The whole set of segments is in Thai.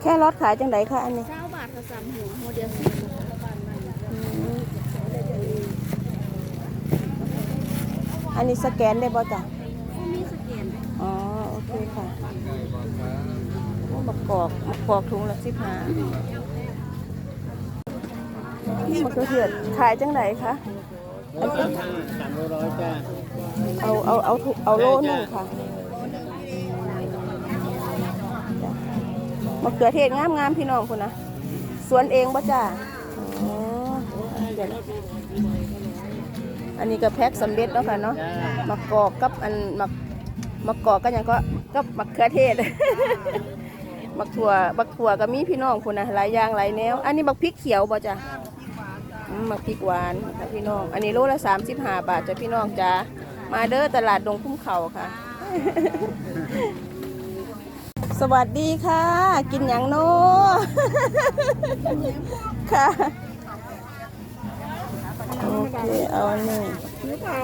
แค่รถขายจังไดคะอันนี้เก้าบาทกับสามหัวโมเดลสีอืมอันนี้สแกนได้บ่จ้ะมีสแกนอ๋อ โอเคค่ะโอ้มะกอกมะกอกถุงละสิบห้ามะเขือเทศขายจังไดคะอันนี้สามร้อยจ้าเอาเอาเอาถุเอาโลหนึงค่ะจ้ะ มะเขือเทศงามงามๆพี่น้องคุณนะสวนเองบ่จ้าอ๋อเด็ดอันนี้ก็แพ็คสำเร็จแล้วค่ะเนาะมะกอกกับอันมะมะกอกก็ยังก็กับมะเขือเทศมะถั่วบักถั่วก็มีพี่น้องคุณนะหลายอย่างหลายแนว อันนี้บักพริกเขียวบ่จ้ะอืมบักพริกหวานค่ะพี่น้อง อันนี้โลละ35บาทจ้ะพี่น้องจ้ามาเด้อตลาดดงคุ้มเขาค่ะ สวัสดีค่ะ กินหยังโนค่ะ โอเค เอาอันนี้หรือเปล่า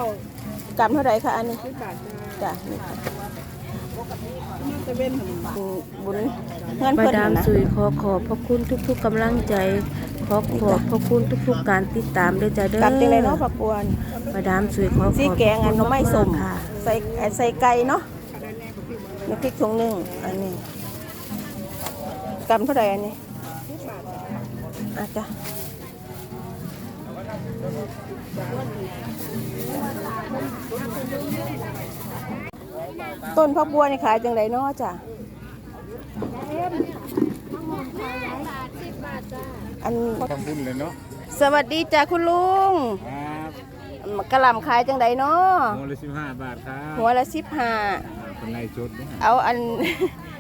กำเท่าไหร่คะอันนี้สิบบาทจ้ะนี่ค่ะน่าจะเป็นบุญบุญเงินมาเพิ่นดามนะสุยขอขอบพระคุณทุก ๆกำลังใจขอขอบพระคุณทุก ๆ การติดตามด้วยจ้าเด้อกำจังไรเนาะผักบวนมาดามสุยขอขอบสีแกงอันหน้ำไม้ส้มค่ะใส่ใส่ไก่เนาะ น้ำพริกถุงหนึ่งอันนี้กำเท่าไหร่อันนี้อาจ้ะต้นผักบัวนี่ขายจังไรเนาะจ้ะอันทำบุญเลยเนาะสวัสดีจ้ะคุณลุงครับกะหล่ำขายจังไดเนาะหัวละสิบห้าบาทครับหัวละสิบห้า คนในชุดนะเอาอัน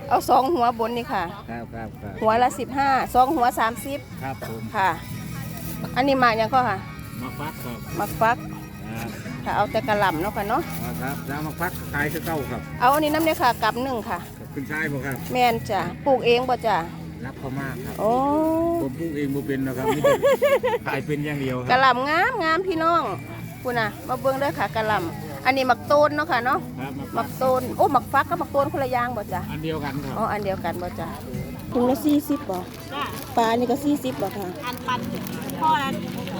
เอาสองหัวบนนี่ค่ะ ครับครับครับหัวละสิบห้าสองหัวสามสิบครับผมค่ะ อันนี้มาอย่างก็ค่ะมาฟักครับมักฟักครับค่ะเอาแต่กะหล่ำเนาะค่ะเนาะเอาครับแล้วมาฟักขายคือเก้าครับเอาอันนี้น้ำเนี่ยค่ะกับหนึ่งค่ะขอบคุณชายบ่ครับ แมนจ้ะปลูกเองบ่จ้ะรักเขามากครับ โอ้ผมปลูกเองบ่เป็นนะครับมีแต่ขายเป็นอย่างเดียวคกะรับหล่ำงามงามพี่น้องคุณน่ะมาเบิ่งเด้อค่ะกะหล่ำ อันนี้มักโตนเนาะค่ะเนาะครับมามัฟักกโตนโอ้มักฟักกับมักโตนคนละอย่างบ่จ้ะอันเดียวกันครับอ๋ออันเดียวกันบ่จ้ะถุงละสี่สิบบ่จ้าปลานี่ก็สี่สิบบ่ค่ะอันปันพ่อละ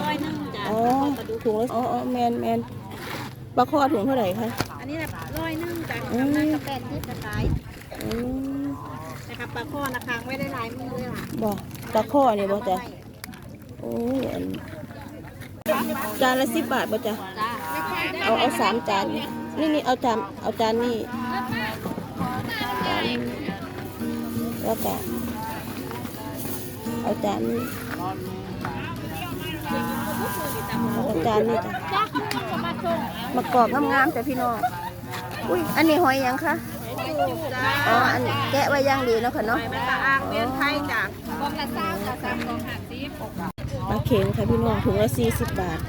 ร้อยหนึงจ้ะอ๋อถุงละอ๋ออ๋อแมนแมนปลาคอถุงเท่าไหร่คะอันนี้แบบร้อยหนึงจ้ะอืมกำลังกระแปดที่จะขายอืมนะครับปลาข้อนะคางไม่ได้ลายมือเลยล่ะบ่ปลาคอนี่บ่จ้ะโอ้ยอันจานละสิบบาทบ่จ้ะ จ้า เอาเอาสามจานนี่นี่เอาจานเอาจานนี่จานแล้วก็เอาจานนี้เอาจานนี้จ้ะจ้าจะมาส่งมากรอกงามๆแต่พี่น้องอุ้ยอันนี้หอยหยังคะจ้าอ๋ออันแกะไว้อย่างดีเนาะค่ะเนาะไปตาอ่างเวียนไทยจ้ะกองละเศร้าจ้ะสามกองหักซีฟปลาเข็งค่ะพี่น้องถุงละสี่สิบบาท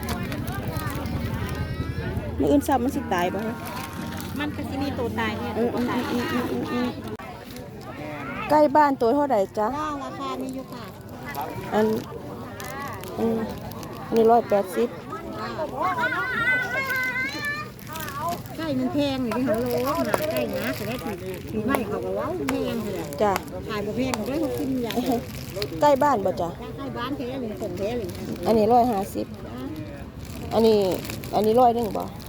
มื่ออื่นซับมันสิตายบ่ฮะมันก็จะมีตัวตายเนี่ยอืตัมวอืมตายอืมอืมอืมอืมใกล้บ้านตัวเท่าไหร่จ๊ะจ้าราคานี้อยู่ค่ะอันอันอันนี้ร้อยแปดสิบไก่มันแพงอยู่ที่เขาโลหนาไก่นะแต่ได้ถือถือไม่เขาก็ว้าวแพงเลยจ้ะขายบ่แพงเขาได้เขากินยาใกล้บ้านบ่จ้ะใกล้บ้านแท้เลยส่งแท้เลยอันนี้ร้อยห้าสิบอันนี้อันนี้ร้อยหนึ่งบ่เขาคิดว่า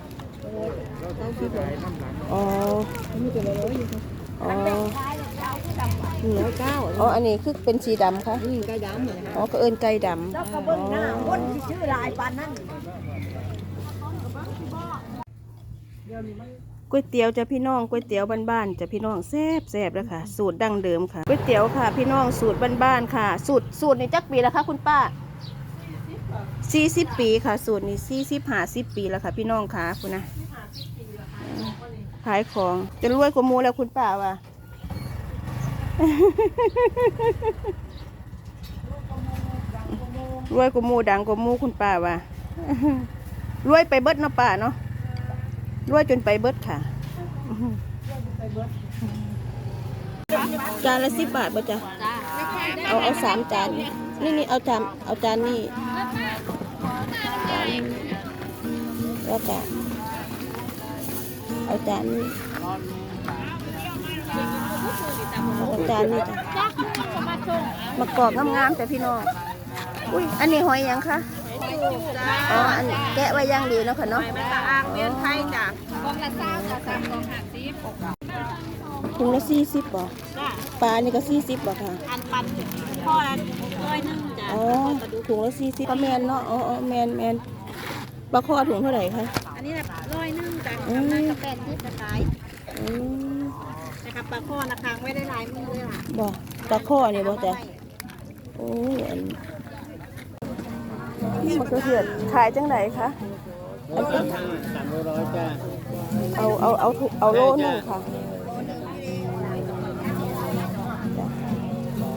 อ๋อเขามีตัวละร้อยอยู่ค่ะอ๋อหนึ่งร้อยเก้าอ๋ออันนี้คือเป็นสีดำค่ะนี่ไก่ดำเลยนะอ๋อก็เอินไก่ดำอ๋อชื่อลายปานนั้นก๋วยเตี๋ยวจ้ะพี่น้องก๋วยเตี๋ยวบ้านๆจ้ะพี่น้องแซ่บแซ่บแล้วค่ะ สูตรดั้งเดิมค่ะก๋วยเตี๋ยวค่ะ พี่น้องสูตรบ้านๆค่ะ สูตรสูตรในจักปีแล้วคะคุณป้า สี่สิบปีค่ะ สูตรนี้สี่สิบห้าสิบปีแล้วค่ะ พี่น้องค่ะคุณนะขายของจะรวยกว่ามูแล้วคุณป้าว่ะรวยกว่ามูดังกว่ามูคุณป้าว่ะรวยไปเบิดเนาะป้าเนาะรวยจนไปเบิดค่ะจานละสิบบาทบ่ะจ้าเอาเอาสามจาน นี่นี่เอาจานเอาจานนี่จานนี้แล้วก็เอาจานนี้เอาจานนี้จ้ะจ้ามามากอกงามๆแต่พี่น้องอุ้ยอันนี้หอยหยังคะอ๋ออันแกะไว้อย่างดีเนาะค่ะเนาะตาอ่างเวียนไทยจ้ะถุงละสี่สิบบ่จ้ะปลานี่ก็สี่สิบบ่ค่ะอันปันพ่อละ ร้อยหนึงจ้ะอ๋อถุงละสี่สิบปลาแมนเนาะอ๋ออ๋อแมนแมนปลาคอถุงเท่าไหร่คะ อันนี้ร้อยหนึงจ้ะอืม ทำได้ก็แปดสิบกระขายอืมนะครับปลาข้อนะค้างไว้ได้หลายมือเลยล่ะบ่ปลาคอนี่บ่จ้ะโอ้ยอันมันก็เหือดขายจังไหนคะอันเป็นสามร้อยจ้าเอาเอาเอาถุเอาโลหนึงค่ะ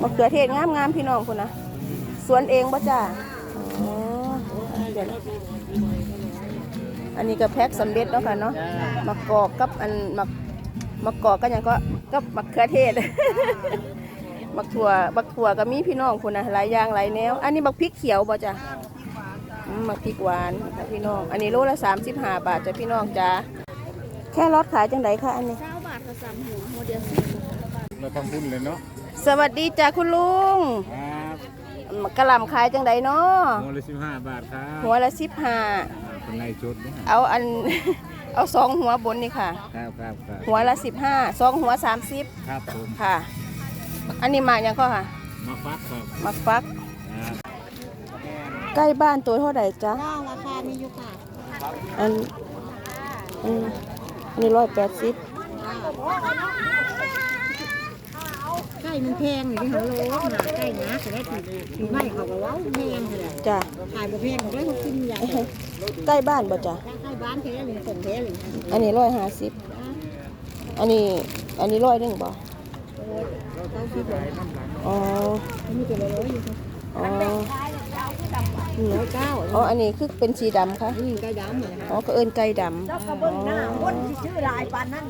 มะเขือเทศงามงามๆพี่น้องคุณนะส วนเองบ่จ้าอ๋อเดี๋ยวนะอันนี้ก็แพ็คสำเร็จแล้วค่ะเนาะมะกอกกับอันมะมะกอกก็ยังก็กับมะเขือเทศบักถั่วบักถั่วก็มีพี่น้องคุณนะหลายอย่างหลายแนว อันนี้บักพริกเขียวบ่จ้ะอืมบักพริกหวานค่ะพี่น้อง อันนี้โลละ35บาทจ้ะพี่น้องจ้าแค่รถขายจังไดคะอันนี้เก้าบาทกับสามหัวโมเดลเราทำบุญเลยเนาะ สวัสดีจ้ะคุณลุงครับ กระหล่ำขายจังไดเนาะหัวละสิบห้าบาทครับหัวละสิบห้าเป็นไรชุดเนี่ยเอาอัน เอาสองหัวบนนี่ค่ะ ครับครับครับหัวละสิบห้าสองหัวสามสิบครับผมค่ะ อันนี้มาอย่างก็ค่ะ มาฟักครับมักฟักครับใกล้บ้านตัวเท่าไหร่จ๊ะจ้าราคามีอยู่ค่ะอันอันอันนี้ร้อยแปดสิบ ไก่มันแพงอยู่ที่เขาโลหาไก่นะแต่ได้ถือถือไม่เขาก็ว้าวแพงเลยจ้ะขายบ่แพงเขาได้เขากินอย่างใกล้บ้านบ่จ้ะใกล้บ้านเท่หรือส่งเท่หรืออันนี้ร้อยห้าสิบอันนี้อันนี้ร้อยหนึ่งบ่เขาคิดว่าอ๋อมีแต่ร้อยอยู่อ๋อร้อยเก้าอ๋อ อันนี้คือเป็นสีดำค่ะนี่ไก่ดำเหมือนอ๋อก็เอินไก่ดำอ๋อคนที่ชื่อลายปานนั่น